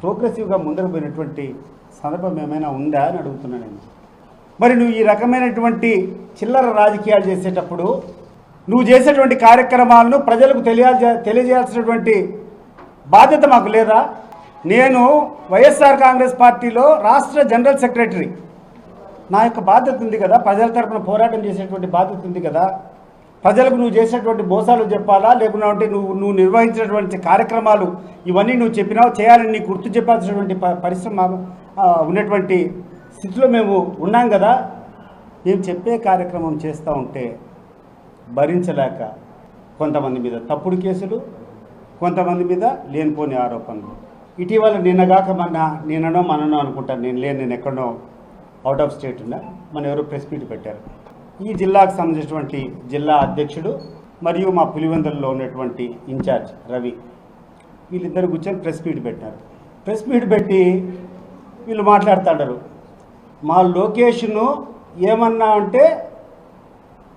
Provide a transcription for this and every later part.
ప్రోగ్రెసివ్గా ముందుకు పోయినటువంటి సందర్భం ఏమైనా ఉందా అని అడుగుతున్నాను నేను. మరి నువ్వు ఈ రకమైనటువంటి చిల్లర రాజకీయాలు చేసేటప్పుడు నువ్వు చేసేటువంటి కార్యక్రమాలను ప్రజలకు తెలియ తెలియజేయాల్సినటువంటి బాధ్యత మాకు లేదా? నేను వైఎస్ఆర్ కాంగ్రెస్ పార్టీలో రాష్ట్ర జనరల్ సెక్రటరీ. నా యొక్క బాధ్యత ఉంది కదా ప్రజల తరపున పోరాటం చేసేటువంటి బాధ్యత ఉంది కదా ప్రజలకు నువ్వు చేసినటువంటి మోసాలు చెప్పాలా? లేకుండా అంటే నువ్వు నువ్వు నిర్వహించినటువంటి కార్యక్రమాలు ఇవన్నీ నువ్వు చెప్పినావు? చేయాలని నీకు గుర్తు చెప్పాల్సినటువంటి ప- పరిశ్రమ ఉన్నటువంటి స్థితిలో మేము ఉన్నాం కదా. మేము చెప్పే కార్యక్రమం చేస్తూ ఉంటే భరించలేక కొంతమంది మీద తప్పుడు కేసులు కొంతమంది మీద లేనిపోని ఆరోపణలు. ఇటీవల నిన్నగాక మన నేననో మననో అనుకుంటాను నేను లేని నేను ఎక్కడో అవుట్ ఆఫ్ స్టేట్ ఉన్నా మన ఎవరో ప్రెస్ మీట్ పెట్టారు. ఈ జిల్లాకు సంబంధించినటువంటి జిల్లా అధ్యక్షుడు మరియు మా పులివెందులలో ఉన్నటువంటి ఇన్ఛార్జ్ రవి. వీళ్ళిద్దరు కూర్చొని ప్రెస్ మీట్ పెట్టారు. ప్రెస్ మీట్ పెట్టి వీళ్ళు మాట్లాడుతుంటారు. మా లొకేషను ఏమన్నా అంటే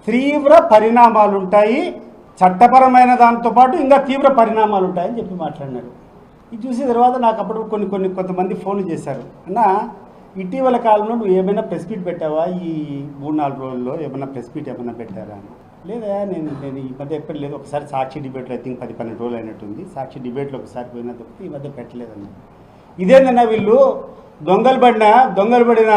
తీవ్ర పరిణామాలు ఉంటాయి చట్టపరమైన దాంతో పాటు ఇంకా తీవ్ర పరిణామాలు ఉంటాయని చెప్పి మాట్లాడినారు. ఇది చూసిన తర్వాత నాకు అప్పుడు కొన్ని కొన్ని కొంతమంది ఫోన్లు చేశారు. అన్నా ఇటీవల కాలంలో నువ్వు ఏమైనా ప్రెస్ మీట్ పెట్టావా? ఈ మూడు నాలుగు రోజుల్లో ఏమైనా ప్రెస్ మీట్ ఏమైనా పెట్టారా? అని లేదా నేను నేను ఈ మధ్య ఎక్కడ లేదు. ఒకసారి సాక్షి డిబేట్లో ఐ థింక్ పది పన్నెండు రోజులు అయినట్టుంది. సాక్షి డిబేట్లో ఒకసారి పోయినా తప్పితే ఈ మధ్య పెట్టలేదన్న ఇదేందన్నా వీళ్ళు? దొంగలు పడిన దొంగలు పడిన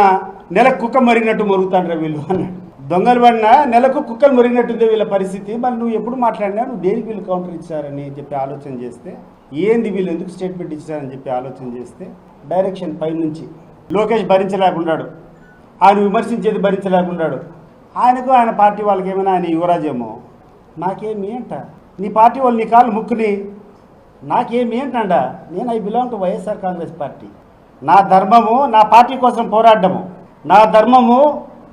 నెల కుక్క మరిగినట్టు మరుగుతాండ్రా వీళ్ళు అన్నాడు దొంగలు పడిన నెలకు కుక్కలు మరిగినట్టుంది వీళ్ళ పరిస్థితి. మరి నువ్వు ఎప్పుడు మాట్లాడినా నువ్వు దేనికి వీళ్ళు కౌంటర్ ఇచ్చారని చెప్పి ఆలోచన చేస్తే? ఏంది వీళ్ళు ఎందుకు స్టేట్మెంట్ ఇచ్చారని చెప్పి ఆలోచన చేస్తే? డైరెక్షన్ పైనుంచి. లోకేష్ భరించలేకున్నాడు ఆయన విమర్శించేది భరించలేకున్నాడు ఆయనకు ఆయన పార్టీ వాళ్ళకి ఏమైనా ఆయన యువరాజేమో నాకేమి అంట. నీ పార్టీ వాళ్ళు నీ కాళ్ళు ముక్కుని నాకేమి ఏంటండ నేను I belong to YSR Congress party. నా ధర్మము నా పార్టీ కోసం పోరాడము నా ధర్మము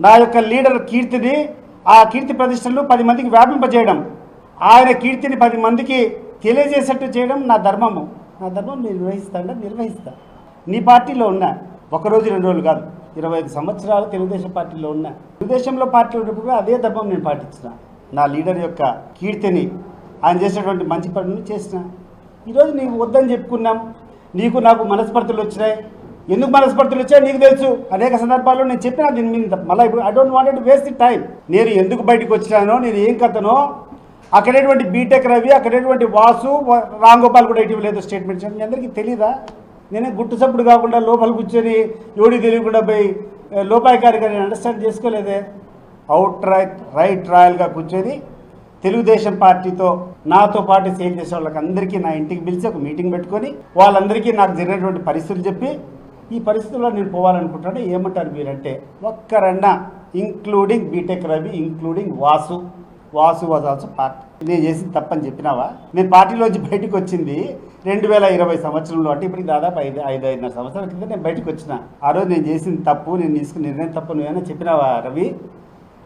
నా యొక్క లీడర్ కీర్తిని ఆ కీర్తి ప్రతిష్టలు పది మందికి వ్యాపింపజేయడం. ఆయన కీర్తిని పది మందికి తెలియజేసేట్టు చేయడం నా ధర్మము. నా ధర్మం నేను నిర్వహిస్తాను నిర్వహిస్తా. నీ పార్టీలో ఉన్నా. ఒకరోజు రెండు రోజులు కాదు. ఇరవై ఐదు సంవత్సరాలు తెలుగుదేశం పార్టీలో ఉన్నా. తెలుగుదేశంలో పార్టీ ఉన్నప్పుడు అదే ధర్మం నేను పాటించిన. నా లీడర్ యొక్క కీర్తిని ఆయన చేసినటువంటి మంచి పనులు చేసిన. ఈరోజు నీకు వద్దని చెప్పుకున్నాం. నీకు నాకు మనస్పర్ధలు వచ్చినాయి. ఎందుకు మనస్పర్ధలు వచ్చాయి? నీకు తెలుసు. అనేక సందర్భాల్లో నేను చెప్పిన దీని మీద మళ్ళీ ఇప్పుడు I don't wanted waste the time నేను ఎందుకు బయటకు వచ్చినానో నేను ఏం కథనో అక్కడేటువంటి బీటెక్ రవి అక్కడేటువంటి వాసు రామ్ గోపాల్ కూడా ఇటీవల ఏదో స్టేట్మెంట్ ఇచ్చాను మీ అందరికీ తెలీదా? నేనే గుట్టు చప్పుడు కాకుండా లోపల కూర్చొని ఎవడి తెలియకుండా పోయి ఏ, నేను అండర్స్టాండ్ చేసుకోలేదే. అవుట్ రైట్ రైట్ రాయల్గా కూర్చొని తెలుగుదేశం పార్టీతో నాతో పాటు సేవ్ చేసే వాళ్ళకి అందరికీ నా ఇంటికి పిలిచి ఒక మీటింగ్ పెట్టుకొని వాళ్ళందరికీ నాకు జరిగినటువంటి పరిస్థితులు చెప్పి ఈ పరిస్థితుల్లో నేను పోవాలనుకుంటాను ఏమంటారు మీరంటే ఒక్కరన్నా including BTech Ravi including Vasu Vasu was also part. నేను చేసింది తప్పని చెప్పినావా? నేను పార్టీలోంచి బయటకు వచ్చింది రెండు వేల ఇరవై సంవత్సరంలో. అంటే ఇప్పటికి దాదాపు ఐదు ఐదు ఐదున్నర సంవత్సరాల కింద నేను బయటకు వచ్చిన. ఆ రోజు నేను చేసింది తప్పు నేను తీసుకున్న నిర్ణయం తప్పు నువ్వేమైనా చెప్పినావా రవి?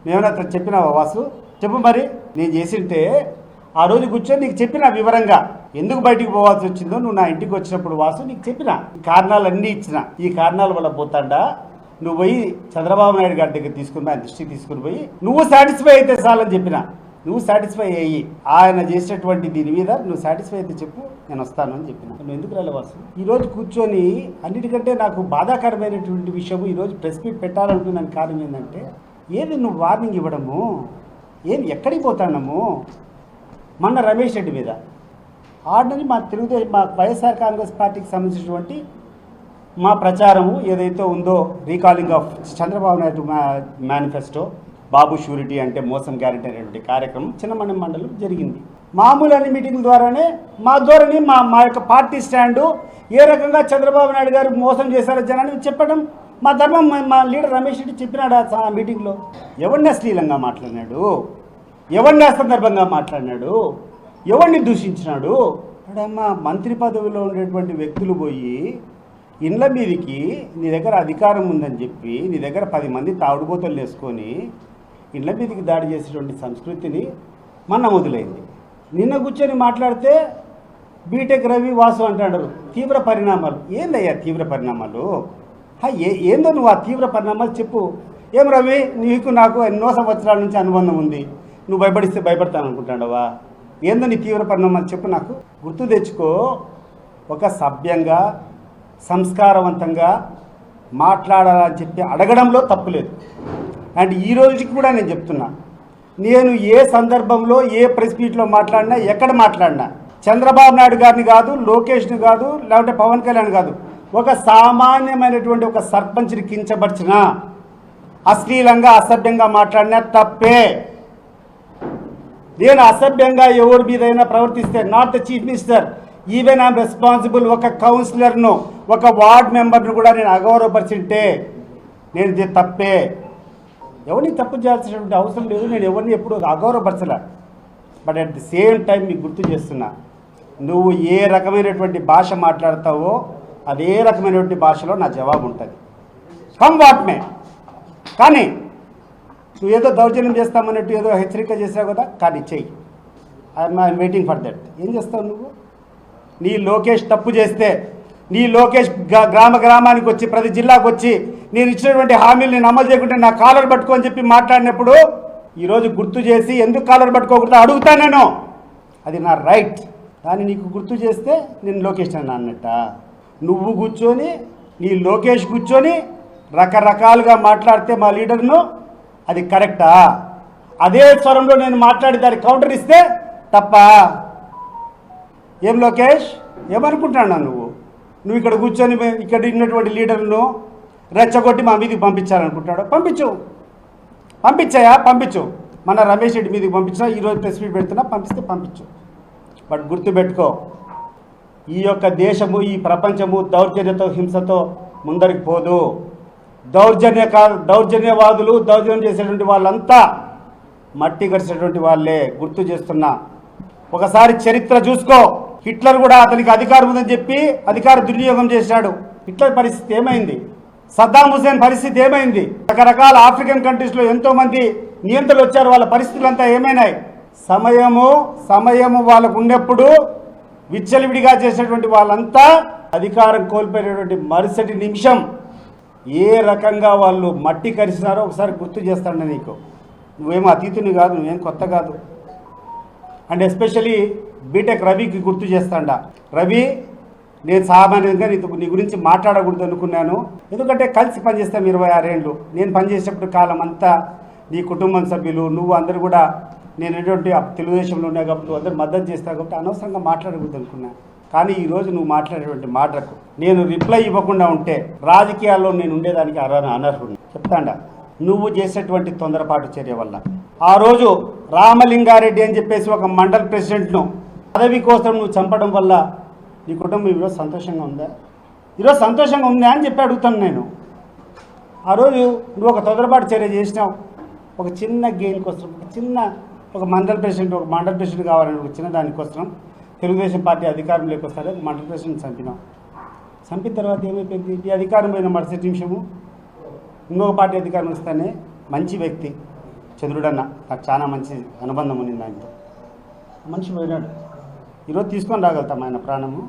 నువ్వేమైనా అక్కడ చెప్పినావా వాసు? చెప్పు మరి. నేను చేసింటే ఆ రోజు కూర్చొని నీకు చెప్పిన వివరంగా. ఎందుకు బయటికి పోవాల్సి వచ్చిందో నువ్వు నా ఇంటికి వచ్చినప్పుడు వాసు నీకు చెప్పిన. కారణాలు కారణాలన్నీ ఇచ్చిన. ఈ కారణాల వల్ల పోతాడా? నువ్వు పోయి చంద్రబాబు నాయుడు గారి దగ్గర తీసుకుని ఆయన దృష్టికి తీసుకుని పోయి నువ్వు సాటిస్ఫై అయితే చాలని చెప్పిన. నువ్వు సాటిస్ఫై అయ్యి. ఆయన చేసేటువంటి దీని మీద నువ్వు సాటిస్ఫై అయితే చెప్పు నేను వస్తాను అని చెప్పిన. నువ్వు ఎందుకు రాలేవాసు ఈ రోజు కూర్చొని అన్నిటికంటే నాకు బాధాకరమైనటువంటి విషయం ఈరోజు ప్రెస్ మీట్ పెట్టాలనుకున్నాను కారణం ఏంటంటే ఏది నువ్వు వార్నింగ్ ఇవ్వడము? ఏది ఎక్కడికి పోతానము? మొన్న రమేష్ రెడ్డి మీద. ఆర్డినరీ మా తెలుగుదేశం మా వైఎస్ఆర్ కాంగ్రెస్ పార్టీకి సంబంధించినటువంటి మా ప్రచారము ఏదైతే ఉందో recalling of Chandrababu Naidu manifesto Babu surety అంటే మోసం గ్యారెంటీ అనేటువంటి కార్యక్రమం చిన్నమణి మండలం జరిగింది. మామూలు అన్ని మీటింగ్ల ద్వారానే మా ధోరణి మా మా యొక్క పార్టీ స్టాండు ఏ రకంగా చంద్రబాబు నాయుడు గారు మోసం చేశారో జనాన్ని చెప్పడం. మా ధర్మం మా- మా లీడర్ రమేష్ రెడ్డి చెప్పినాడు ఆ ఆ మీటింగ్లో? ఎవరిని అశ్లీలంగా మాట్లాడినాడు? ఎవరిని అసందర్భంగా మాట్లాడినాడు? ఎవరిని దూషించినాడు? అడమ్మా మంత్రి పదవిలో ఉండేటువంటి వ్యక్తులు పోయి ఇండ్ల మీదికి నీ దగ్గర అధికారం ఉందని చెప్పి నీ దగ్గర పది మంది తాగుడుబోతలు వేసుకొని ఇండ్ల మీదకి దాడి చేసేటువంటి సంస్కృతిని మన మొదలైంది. నిన్న కూర్చొని మాట్లాడితే బీటెక్ రవి వాసు అంటాడు తీవ్ర పరిణామాలు. ఏందయ్యా తీవ్ర పరిణామాలు? ఏ ఏందో నువ్వు ఆ తీవ్ర పరిణామాలు చెప్పు. ఏం రవి నీకు నాకు ఎన్నో సంవత్సరాల నుంచి అనుబంధం ఉంది. నువ్వు భయపడిస్తే భయపడతాను అనుకుంటాడవా ఏందో నీ తీవ్ర పరిణామాలు చెప్పు నాకు. గుర్తు తెచ్చుకో ఒక సభ్యంగా సంస్కారవంతంగా మాట్లాడాలని చెప్పి అడగడంలో తప్పు లేదు. అండ్ ఈ రోజుకి కూడా నేను చెప్తున్నా నేను ఏ సందర్భంలో ఏ ప్రెస్ మీట్లో మాట్లాడినా ఎక్కడ మాట్లాడినా చంద్రబాబు నాయుడు గారిని కాదు లోకేష్ని కాదు లేకుంటే పవన్ కళ్యాణ్ కాదు ఒక సామాన్యమైనటువంటి ఒక సర్పంచ్ని కించపరిచిన అశ్లీలంగా అసభ్యంగా మాట్లాడినా తప్పే. నేను అసభ్యంగా ఎవరి మీదైనా ప్రవర్తిస్తే not the chief minister even I'm responsible ఒక కౌన్సిలర్ను ఒక వార్డ్ మెంబర్ని కూడా నేను అగౌరవపరిచింటే నేను ఇది తప్పే. ఎవరిని తప్పు చేయాల్సినటువంటి అవసరం లేదు నేను ఎవరిని ఎప్పుడు అగౌరవపరచలే. But at the same time మీకు గుర్తు చేస్తున్నా నువ్వు ఏ రకమైనటువంటి భాష మాట్లాడతావో అదే రకమైనటువంటి భాషలో నా జవాబు ఉంటుంది. కమ్ వాట్ మే కానీ నువ్వు ఏదో దౌర్జన్యం చేస్తామన్నట్టు ఏదో హెచ్చరిక చేసావు కదా కానీ చెయ్యి. I'm I'm waiting for that ఏం చేస్తావు నువ్వు? నీ లోకేష్ తప్పు చేస్తే నీ లోకేష్ గ్రా- గ్రామ గ్రామానికి వచ్చి ప్రతి జిల్లాకు వచ్చి నేను ఇచ్చినటువంటి హామీలు నేను అమలు చేయకుంటే నా కాలర్ పట్టుకో అని చెప్పి మాట్లాడినప్పుడు ఈరోజు గుర్తు చేసి ఎందుకు కాలర్ పట్టుకోకుండా అడుగుతా నేను. అది నా రైట్. దాన్ని నీకు గుర్తు చేస్తే నేను లోకేష్ అని అన్నట్ట. నువ్వు కూర్చొని నీ లోకేష్ కూర్చొని రకరకాలుగా మాట్లాడితే మా లీడర్ను అది కరెక్టా? అదే స్వరంలో నేను మాట్లాడి దానికి కౌంటర్ ఇస్తే తప్ప? ఏం లోకేష్? ఏమనుకుంటున్నావు నువ్వు నువ్వు ఇక్కడ కూర్చొని ఇక్కడ ఉన్నటువంటి లీడర్ను రెచ్చగొట్టి మా మీదకి పంపించాలనుకుంటాడు పంపించు. పంపించాయా? పంపించు. మన రమేష్ రెడ్డి మీదకి పంపించినా ఈరోజు ప్రెస్ మీట్ పెడుతున్నా పంపిస్తే పంపించు. బట్ గుర్తుపెట్టుకో ఈ యొక్క దేశము ఈ ప్రపంచము దౌర్జన్యతో హింసతో ముందరికి పోదు. దౌర్జన్య దౌర్జన్యవాదులు దౌర్జన్యం చేసేటువంటి వాళ్ళంతా మట్టి గడిచేటువంటి వాళ్ళే. గుర్తు చేస్తున్నా. ఒకసారి చరిత్ర చూసుకో. హిట్లర్ కూడా అతనికి అధికారం ఉందని చెప్పి అధికార దుర్వినియోగం చేశాడు. హిట్లర్ పరిస్థితి ఏమైంది? సద్దాం హుసేన్ పరిస్థితి ఏమైంది? రకరకాల ఆఫ్రికన్ కంట్రీస్లో ఎంతో మంది నియంత్రణలు వచ్చారు వాళ్ళ పరిస్థితులంతా ఏమైనాయి? సమయము సమయము వాళ్ళకు ఉన్నప్పుడు విచ్చలవిడిగా చేసేటువంటి వాళ్ళంతా అధికారం కోల్పోయినటువంటి మరుసటి నిమిషం ఏ రకంగా వాళ్ళు మట్టి కరిసినారో ఒకసారి గుర్తు చేస్తాను నీకు. నువ్వేమో అతీతుని కాదు నువ్వేం కొత్త కాదు. అండ్ ఎస్పెషలీ బీటెక్ రవికి గుర్తు చేస్తాండ. రవి నేను సామాన్యంగా నీతో నీ గురించి మాట్లాడకూడదు అనుకున్నాను. ఎందుకంటే కలిసి పనిచేస్తాం ఇరవై ఆరేళ్ళు నేను పనిచేసేటప్పుడు కాలం అంతా నీ కుటుంబం సభ్యులు నువ్వు అందరు కూడా నేను ఎటువంటి తెలుగుదేశంలో ఉన్నా కాబట్టి అందరూ అందరు మద్దతు చేస్తావు కాబట్టి అనవసరంగా మాట్లాడకూడదు అనుకున్నా. కానీ ఈరోజు నువ్వు మాట్లాడేటువంటి మాటలకు నేను రిప్లై ఇవ్వకుండా ఉంటే రాజకీయాల్లో నేను ఉండేదానికి అర్హ అనర్హుడు చెప్తాండా. నువ్వు చేసేటువంటి తొందరపాటు చర్య వల్ల. ఆ రోజు రామలింగారెడ్డి అని చెప్పేసి ఒక మండల్ ప్రెసిడెంట్ను పదవి కోసం నువ్వు చంపడం వల్ల నీ కుటుంబం ఈరోజు సంతోషంగా ఉందా? ఈరోజు సంతోషంగా ఉందా అని చెప్పి అడుగుతాను నేను. ఆ రోజు నువ్వు ఒక తొందరపాటు చర్య చేసినావు. ఒక చిన్న గెయిన్ కోసం ఒక చిన్న ఒక మండల్ ప్రెసిడెంట్ ఒక మండల్ ప్రెసిడెంట్ కావాలని ఒక చిన్న దానికోసం తెలుగుదేశం పార్టీ అధికారంలోకి వస్తారు ఒక మండల్ ప్రెసిడెంట్ చంపినావు. చంపిన తర్వాత ఏమైపోయింది? ఈ అధికారం పోయిన మరుసటి నిమిషము ఇంకొక పార్టీ అధికారం వస్తేనే మంచి వ్యక్తి చంద్రుడన్న. నాకు చాలా మంచి అనుబంధం ఉంది ఆయనతో మనిషి పోయినాడు. ఈరోజు తీసుకొని రాగలుగుతాం ఆయన ప్రాణము.